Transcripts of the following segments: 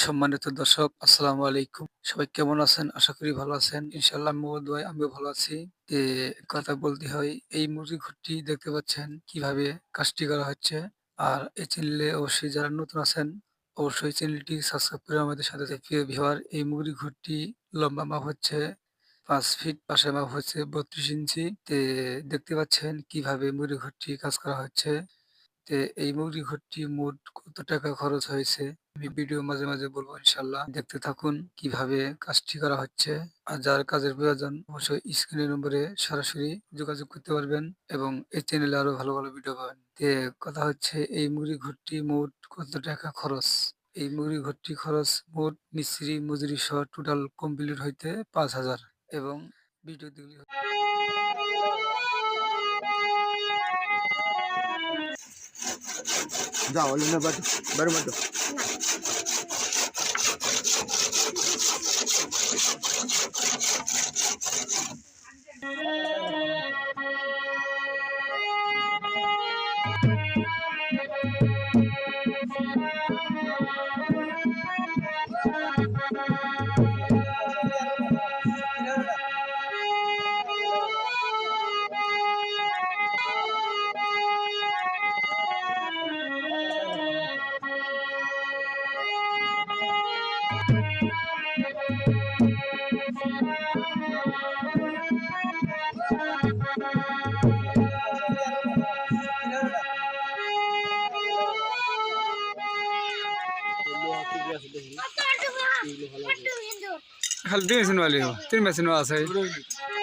সম্মানিত দর্শক, আসসালামু আলাইকুম। সবাই কেমন আছেন? আশা করি ভালো আছেন। ইনশাল্লাহ দোয়ায় আমিও ভালো আছি। কথা বলতে হয়, এই মুরগি ঘরটি দেখতে পাচ্ছেন কীভাবে কাজটি করা হচ্ছে। আর এই চ্যানেলে অবশ্যই যারা নতুন আছেন, অবশ্যই চ্যানেলটি সাবস্ক্রাইব করে আমাদের সাথে। প্রিয় ভিউয়ার, এই মুরগি ঘরটি লম্বা মাপ হচ্ছে, পাঁচ ফিট, পাশে মাপ হচ্ছে বত্রিশ ইঞ্চি। তে, দেখতে পাচ্ছেন কীভাবে মুরগি ঘরটি কাজ করা হচ্ছে। তে এই মুরগি ঘরটি মোট কত টাকা খরচ হয়েছে? আমি ভিডিও মাঝে মাঝে বলব ইনশাল্লাহ দেখতে থাকুন কীভাবে কাজটি করা হচ্ছে। আর যার কাজের প্রয়োজন, অবশ্যই স্ক্রিনের নম্বরে সরাসরি যোগাযোগ করতে পারবেন এবং এই চ্যানেলে আরও ভালো ভালো ভিডিও পাবেন। কথা হচ্ছে, এই মুরগি ঘরটি মোট কত টাকা খরচ? এই মুরগি ঘরটি খরচ মোট মিস্ত্রি মজুরি সহ টোটাল কমপ্লিট হইতে পাঁচ হাজার এবং ভিডিও দিগুলি જાઓ ઓલીને બધું બરાબર બધું हल्दी मशीन वाली हो तीन मशीन वाला सही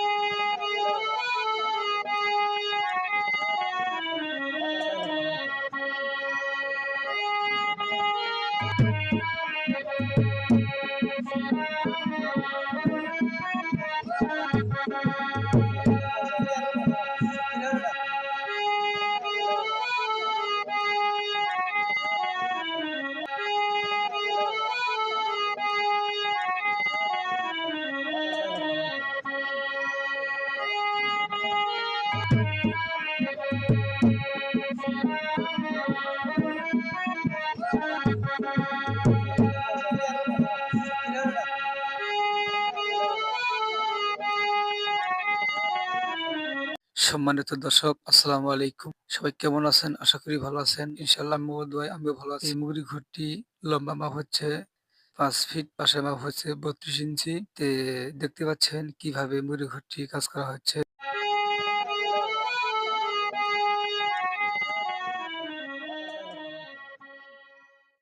সম্মানিত দর্শক, আসসালামু আলাইকুম। সবাই কেমন আছেন? আশা করি ভালো আছেন। ইনশাল্লাহ দোয়ায় আমিও ভালো আছি। মুরগি ঘরটি লম্বা মাপ হচ্ছে পাঁচ ফিট পাশে মাপ হচ্ছে বত্রিশ ইঞ্চি। দেখতে পাচ্ছেন কীভাবে মুরগি ঘরটি কাজ করা হচ্ছে।